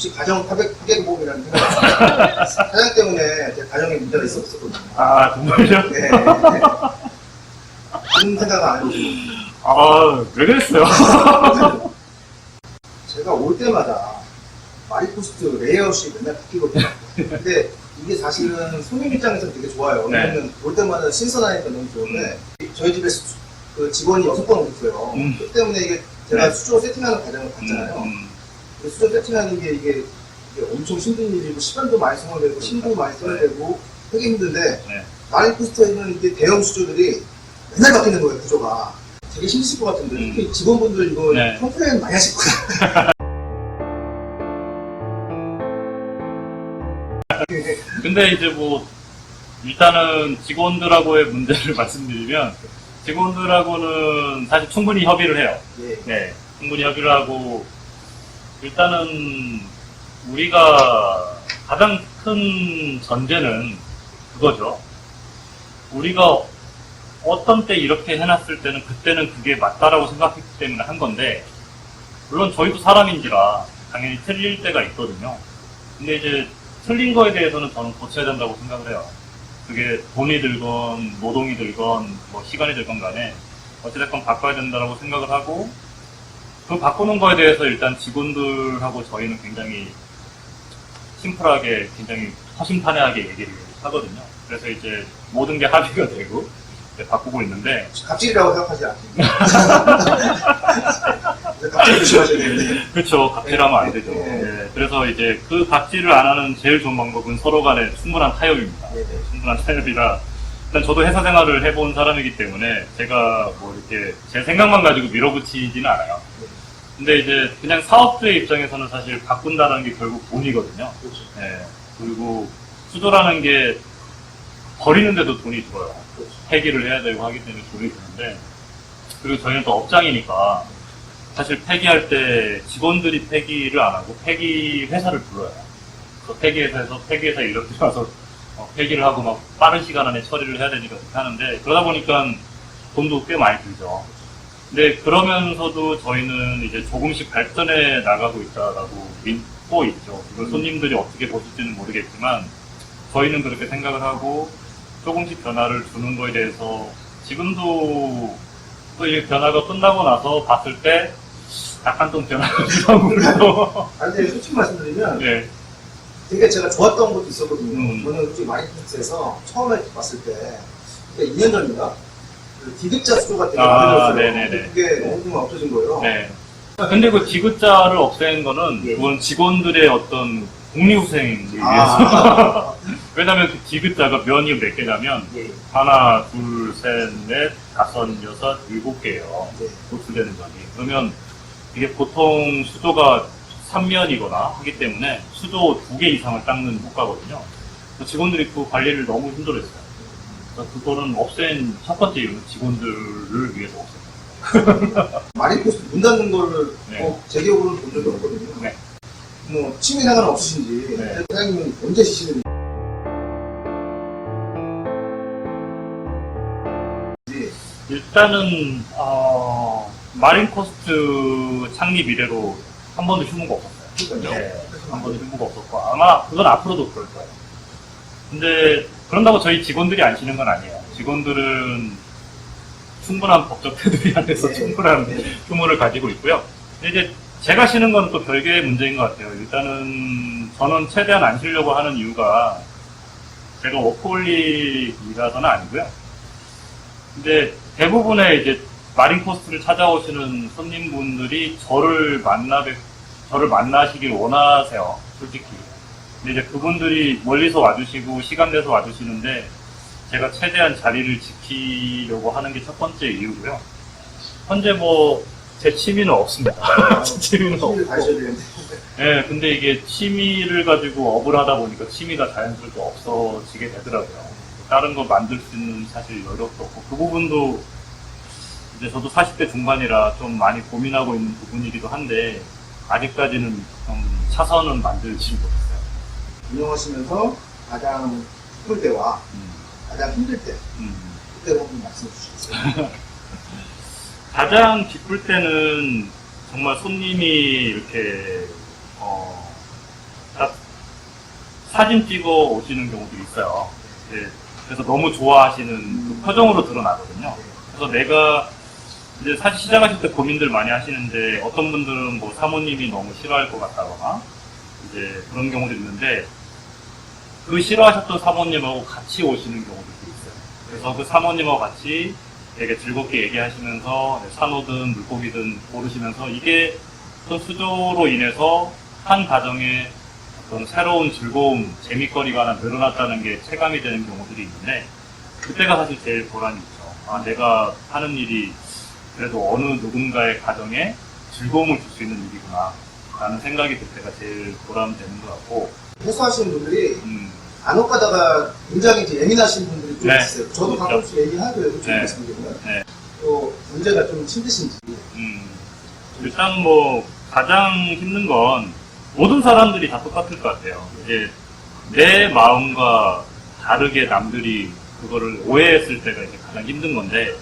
혹시 가정 파괴, 파괴보험이라는 생각이 사장 때문에 제 가정에 문제가 있었거든요. 아, 정말요? 네. 그런 생각 안 해보시고. 아, 왜 그랬어요? 제가 올 때마다 마리포스트 레이아웃이 맨날 바뀌거든요. 근데 이게 사실은 손님 입장에서는 되게 좋아요. 네. 왜냐면 올 때마다 신선하니까 너무 좋은데 저희 집에 수- 그 직원이 여섯 번 오셨어요. 음. 그 때문에 이게 제가 네. 수조 세팅하는 과정을 봤잖아요. 음, 근데 수조 세팅하는 게 이게, 이게 엄청 힘든 일이고 시간도 많이 소모되고 힘도 많이 써야 되고 되게 힘든데 네. 마리포스트에는 이게 대형 수조들이 맨날 바뀌는 거예요 구조가. 되게 힘드실 것 같은데 음. 특히 직원분들 이거 네. 컴플레인 많이 하실 거예요. 근데 이제 뭐, 일단은 직원들하고의 문제를 말씀드리면, 직원들하고는 사실 충분히 협의를 해요. 예. 네, 충분히 협의를 하고 일단은 우리가 가장 큰 전제는 그거죠. 우리가 어떤 때 이렇게 해놨을 때는 그때는 그게 맞다라고 생각했기 때문에 한 건데 물론 저희도 사람인지라 당연히 틀릴 때가 있거든요. 근데 이제 틀린 거에 대해서는 저는 고쳐야 된다고 생각을 해요. 그게 돈이 들건 노동이 들건 뭐 시간이 들건 간에 어찌됐건 바꿔야 된다고 생각을 하고 그 바꾸는 거에 대해서 일단 직원들하고 저희는 굉장히 심플하게 굉장히 허심탄회하게 얘기를 하거든요. 그래서 이제 모든 게 합의가 되고 이제 바꾸고 있는데 갑질이라고 생각하지 않습니까? 갑질 조심하셔야 되는데. 그렇죠. 갑질하면 안 되죠. 네. 예, 그래서 이제 그 갑질을 안 하는 제일 좋은 방법은 서로 간에 충분한 타협입니다. 네, 네. 충분한 타협이라 일단 저도 회사 생활을 해본 사람이기 때문에 제가 뭐 이렇게 제 생각만 가지고 밀어붙이지는 않아요. 근데 이제 그냥 사업주의 입장에서는 사실 바꾼다는 게 결국 돈이거든요. 그렇죠. 예. 그리고 수조라는 게 버리는데도 돈이 들어요. 그렇죠. 폐기를 해야 되고 하기 때문에 돈이 드는데 그리고 저희는 또 업장이니까 사실 폐기할 때 직원들이 폐기를 안 하고 폐기 회사를 불러요. 그래서 폐기 회사에서 폐기 회사 이렇게 와서 어, 폐기를 하고 막 빠른 시간 안에 처리를 해야 되니까 그렇게 하는데 그러다 보니까 돈도 꽤 많이 들죠. 근데 그러면서도 저희는 이제 조금씩 발전해 나가고 있다라고 믿고 있죠. 이걸 손님들이 어떻게 보실지는 모르겠지만 저희는 그렇게 생각을 하고 조금씩 변화를 주는 거에 대해서 지금도 또 이 변화가 끝나고 나서 봤을 때 약간 좀 변화가 있어 아니, 근데 솔직히 말씀드리면 네. 되게 제가 좋았던 것도 있었거든요. 음. 저는 솔직히 마이크로스에서 처음에 봤을 때, 그게 2년 전인가? 그 디귿자 수조가 되게 아, 많아졌어요. 네네네. 근데 그게 너무 좀 없어진 거예요. 네. 근데 그 디귿자를 없앤 거는 예. 그건 직원들의 어떤 독립후생을 위해서. 아, 왜냐면 그 디귿자가 면이 몇 개냐면 예. 하나, 둘, 셋, 넷, 다섯, 여섯, 일곱 개예요. 네. 노출되는 면이. 그러면 이게 보통 수조가 3면이거나 하기 때문에 수조 두개 이상을 닦는 효과거든요. 직원들이 그 관리를 너무 힘들어했어요. 그래서 그거는 없앤 첫 번째 이유는 직원들을 위해서 없앤 마리포스트 문 닫는 거를 네. 어, 제 기억으로는 본 적이 없거든요. 네. 뭐, 취미 생활은 없으신지, 네. 사장님은 언제 쉬시는지. 일단은 어, 마린코스트 창립 이래로 한 번도 휴무가 없었어요. 네, 한 번도 휴무가 없었고 아마 그건 앞으로도 그럴 거예요. 근데 그런다고 저희 직원들이 안 쉬는 건 아니에요. 직원들은 충분한 법적 테두리 안에서 네. 충분한 휴무를 가지고 있고요. 이제 제가 쉬는 건 또 별개의 문제인 것 같아요. 일단은 저는 최대한 안 쉬려고 하는 이유가 제가 워크홀릭이라서는 아니고요. 근데 대부분의 이제 마린 코스트를 찾아오시는 손님분들이 저를 만나 뵙, 저를 만나시길 원하세요. 솔직히. 근데 이제 그분들이 멀리서 와주시고 시간 내서 와주시는데 제가 최대한 자리를 지키려고 하는 게 첫 번째 이유고요. 현재 뭐 제 취미는 없습니다. 제 취미는 없고. 예, 근데 이게 취미를 가지고 업을 하다 보니까 취미가 자연스럽게 없어지게 되더라고요. 다른 거 만들 수 있는 사실 여력도 없고, 그 부분도 이제 저도 40대 중반이라 좀 많이 고민하고 있는 부분이기도 한데, 아직까지는 좀 차선은 만들지 못했어요. 운영하시면서 가장 기쁠 때와 음, 가장 힘들 때, 음. 그때 한번 말씀해 주시겠어요? 가장 기쁠 때는 정말 손님이 이렇게 어, 사진 찍어 오시는 경우도 있어요. 예, 그래서 너무 좋아하시는 그 표정으로 드러나거든요. 그래서 내가 이제 사실 시작하실 때 고민들 많이 하시는데 어떤 분들은 뭐 사모님이 너무 싫어할 것 같다거나 이제 그런 경우도 있는데 그 싫어하셨던 사모님하고 같이 오시는 경우도 있어요. 그래서 그 사모님하고 같이 되게 즐겁게 얘기하시면서 산호든 물고기든 고르시면서 이게 어떤 수조로 인해서 한 가정에 어떤 새로운 즐거움, 재미거리가 하나 늘어났다는 게 체감이 되는 경우들이 있는데 그때가 사실 제일 보람이 있죠. 아, 내가 하는 일이 그래도 어느 누군가의 가정에 즐거움을 줄 수 있는 일이구나 라는 생각이 들 때가 제일 보람되는 것 같고 해소하시는 분들이 음, 간혹 가다가 굉장히 이제 예민하신 분들이 좀 네. 있어요. 저도 그렇죠. 가끔씩 얘기하고요. 솔직히 네. 말씀드리면. 네. 또 문제가 좀 힘드신지. 음, 일단 뭐 가장 힘든 건 모든 사람들이 다 똑같을 것 같아요. 이제 내 마음과 다르게 남들이 그거를 오해했을 때가 이제 가장 힘든 건데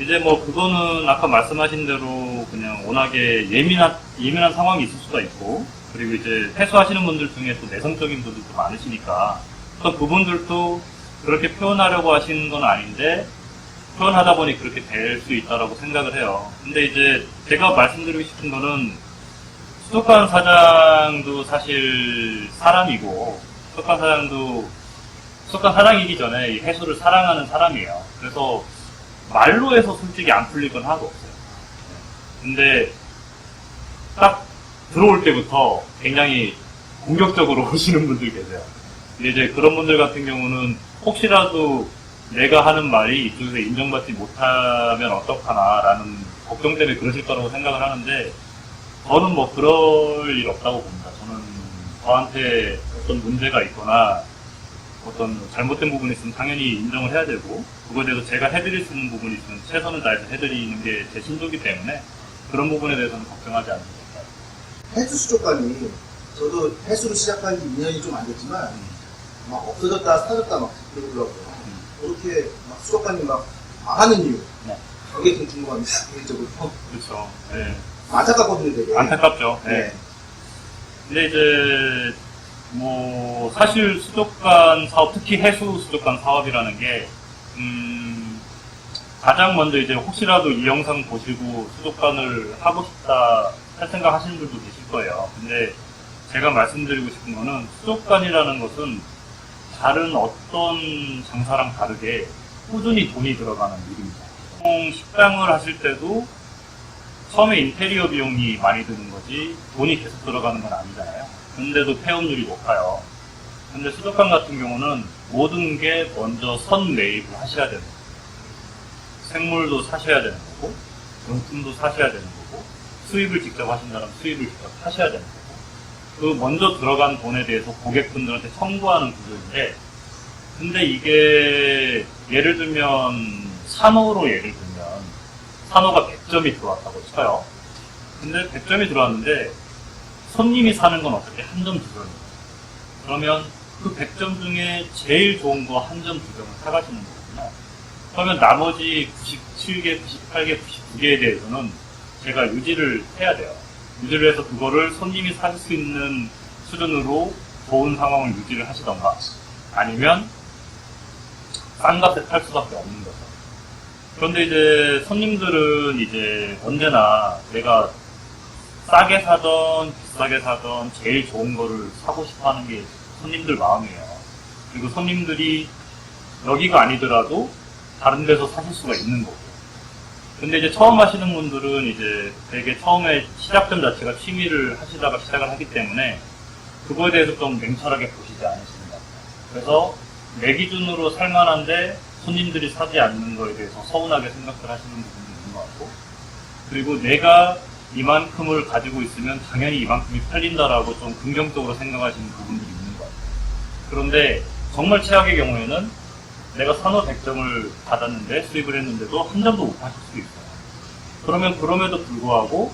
이제 뭐 그거는 아까 말씀하신 대로 그냥 워낙에 예민한 예민한 상황이 있을 수가 있고 그리고 이제 해소하시는 분들 중에 또 내성적인 분들도 많으시니까 또 그분들도 그렇게 표현하려고 하시는 건 아닌데 표현하다 보니 그렇게 될 수 있다라고 생각을 해요. 근데 이제 제가 말씀드리고 싶은 거는 수족관 사장도 사실 사람이고 수족관 사장도 수족관 사장이기 전에 이 해수를 사랑하는 사람이에요. 그래서 말로 해서 솔직히 안 풀릴 건 하나도 없어요. 근데 딱 들어올 때부터 굉장히 공격적으로 오시는 분들 계세요. 이제 그런 분들 같은 경우는 혹시라도 내가 하는 말이 이쪽에서 인정받지 못하면 어떡하나라는 걱정 때문에 그러실 거라고 생각을 하는데 저는 뭐 그럴 일 없다고 봅니다. 저는 저한테 어떤 문제가 있거나 어떤 잘못된 부분이 있으면 당연히 인정을 해야 되고 그거에 대해서 제가 해드릴 수 있는 부분이 있으면 최선을 다해서 해드리는 게 제 신조기 때문에 그런 부분에 대해서는 걱정하지 같아요. 해수 수족관이 저도 해수를 시작한 지 2년이 좀 안 됐지만 막 없어졌다 사라졌다 막 그러더라고요. 그렇게 막 수족관이 막 망하는 이유. 네. 그게 좀 궁금합니다. 개인적으로. 그렇죠. 네. 안타깝거든요, 되게. 안타깝죠. 네. 근데 이제 뭐 사실 수족관 사업, 특히 해수 수족관 사업이라는 게 음, 가장 먼저 이제 혹시라도 이 영상 보시고 수족관을 하고 싶다 할 생각 하시는 분도 계실 거예요. 근데 제가 말씀드리고 싶은 거는 수족관이라는 것은 다른 어떤 장사랑 다르게 꾸준히 돈이 들어가는 일입니다. 보통 식당을 하실 때도 처음에 인테리어 비용이 많이 드는 거지 돈이 계속 들어가는 건 아니잖아요. 근데도 폐업률이 높아요. 근데 수족관 같은 경우는 모든 게 먼저 선 매입을 하셔야 되는 거예요. 생물도 사셔야 되는 거고, 용품도 사셔야 되는 거고, 수입을 직접 하신다면 수입을 직접 하셔야 거고, 그 먼저 들어간 돈에 대해서 고객분들한테 청구하는 구조인데, 근데 이게 예를 들면 산호로 예를 들면 산호가 100점이 들어왔다고 쳐요. 근데 100점이 들어왔는데 손님이 사는 건 어떻게 한 점, 두 점이에요. 그러면 그 100점 중에 제일 좋은 거 한 점, 두 점을 사가시는 거거든요. 그러면 나머지 97개, 98개, 99개에 대해서는 제가 유지를 해야 돼요. 유지를 해서 그거를 손님이 살 수 있는 수준으로 좋은 상황을 유지를 하시던가 아니면 싼 값에 팔 수밖에 없는 거죠. 그런데 이제 손님들은 이제 언제나 내가 싸게 사던 비싸게 사던 제일 좋은 거를 사고 싶어 하는 게 손님들 마음이에요. 그리고 손님들이 여기가 아니더라도 다른 데서 사실 수가 있는 거고. 근데 이제 처음 하시는 분들은 이제 되게 처음에 시작점 자체가 취미를 하시다가 시작을 하기 때문에 그거에 대해서 좀 냉철하게 보시지 같아요. 그래서 내 기준으로 살만한데 손님들이 사지 않는 거에 대해서 서운하게 생각을 하시는 부분도 있는 것 같고 그리고 내가 이만큼을 가지고 있으면 당연히 이만큼이 팔린다라고 좀 긍정적으로 생각하시는 부분들이 있는 것 같아요. 그런데 정말 최악의 경우에는 내가 산호 100점을 받았는데 수입을 했는데도 한 점도 못 파실 수 있어요. 그러면 그럼에도 불구하고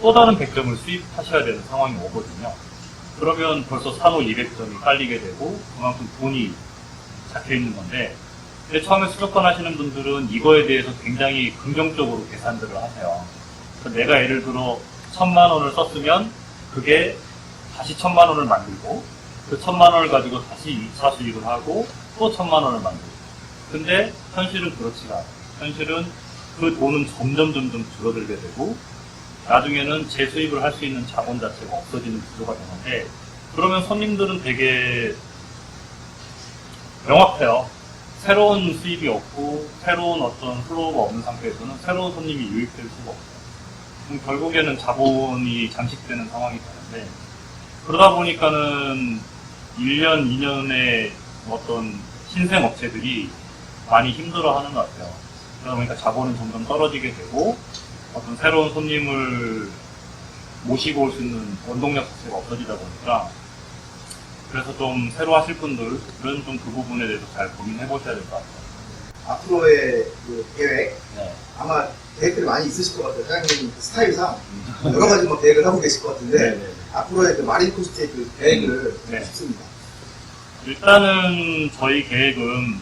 또 다른 100점을 수입하셔야 되는 상황이 오거든요. 그러면 벌써 산호 200점이 깔리게 되고 그만큼 돈이 잡혀 있는 건데 근데 처음에 수족관 하시는 분들은 이거에 대해서 굉장히 긍정적으로 계산들을 하세요. 내가 예를 들어 천만 원을 썼으면 그게 다시 천만 원을 만들고 그 천만 원을 가지고 다시 2차 수입을 하고 또 천만 원을 만들고. 근데 현실은 그렇지가 않아요. 현실은 그 돈은 점점 점점 줄어들게 되고 나중에는 재수입을 할 수 있는 자본 자체가 없어지는 구조가 되는데 그러면 손님들은 되게 명확해요. 새로운 수입이 없고 새로운 어떤 플로우가 없는 상태에서는 새로운 손님이 유입될 수가 없어요. 그럼 결국에는 자본이 잠식되는 상황이 되는데 그러다 보니까는 1년, 2년의 어떤 신생 업체들이 많이 힘들어 하는 것 같아요. 그러다 보니까 자본은 점점 떨어지게 되고 어떤 새로운 손님을 모시고 올 수 있는 원동력 자체가 없어지다 보니까 그래서 좀 새로 하실 분들은 좀 그 부분에 대해서 잘 고민해 보셔야 될 것 같아요. 앞으로의 그 계획 네. 아마 계획들이 많이 있으실 것 같아요. 사장님 그 스타일상 여러 가지 뭐 계획을 하고 계실 것 같은데 네, 네. 앞으로의 그 마린 코스트의 그 계획을 네. 싶습니다. 일단은 저희 계획은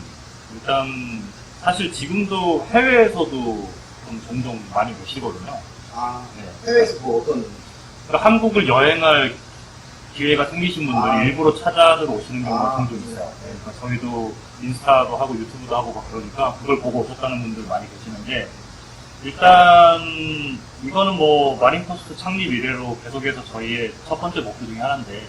일단 사실 지금도 해외에서도 좀 종종 많이 오시거든요. 아 네. 해외에서 뭐 어떤 그러니까 한국을 여행할 기회가 생기신 분들이 아. 일부러 찾아들 오시는 경우가 아. 종종 있어요. 네, 그러니까 저희도 인스타도 하고 유튜브도 하고 막 그러니까 그걸 보고 오셨다는 분들 많이 계시는데 일단 이거는 뭐 마린코스트 창립 이래로 계속해서 저희의 첫 번째 목표 중에 하나인데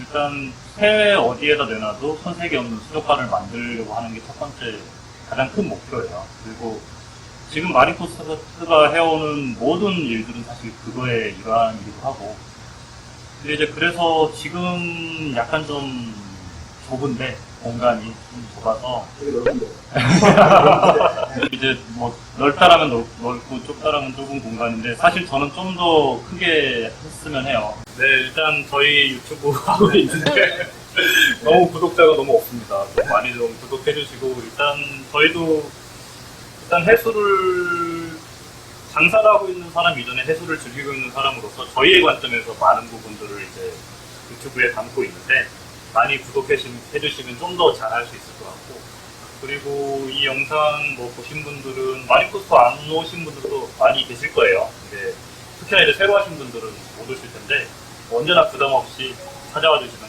일단 해외 어디에다 내놔도 손색이 없는 수족관을 만들려고 하는 게 첫 번째 가장 큰 목표예요. 그리고 지금 마린코스트가 해오는 모든 일들은 사실 그거의 일환이기도 하고 근데 이제 그래서 지금 약간 좀 좁은데 공간이 좀 좁아서 이제 뭐 넓다라면 넓, 넓고 좁다라면 좁은 공간인데 사실 저는 좀 더 크게 했으면 해요. 네 일단 저희 유튜브 하고 있는데 너무 구독자가 너무 없습니다. 좀 많이 좀 구독해 주시고 일단 저희도 일단 해수를 장사를 하고 있는 사람 이전에 해수를 즐기고 있는 사람으로서 저희의 관점에서 많은 부분들을 이제 유튜브에 담고 있는데 많이 구독해 주시면 좀 더 잘할 수 있을 것 같고 그리고 이 영상 뭐 보신 분들은 마리코스 안 오신 분들도 많이 계실 거예요. 근데 특히나 이제 새로 하신 분들은 못 오실 텐데 언제나 부담 없이 찾아와 주시면.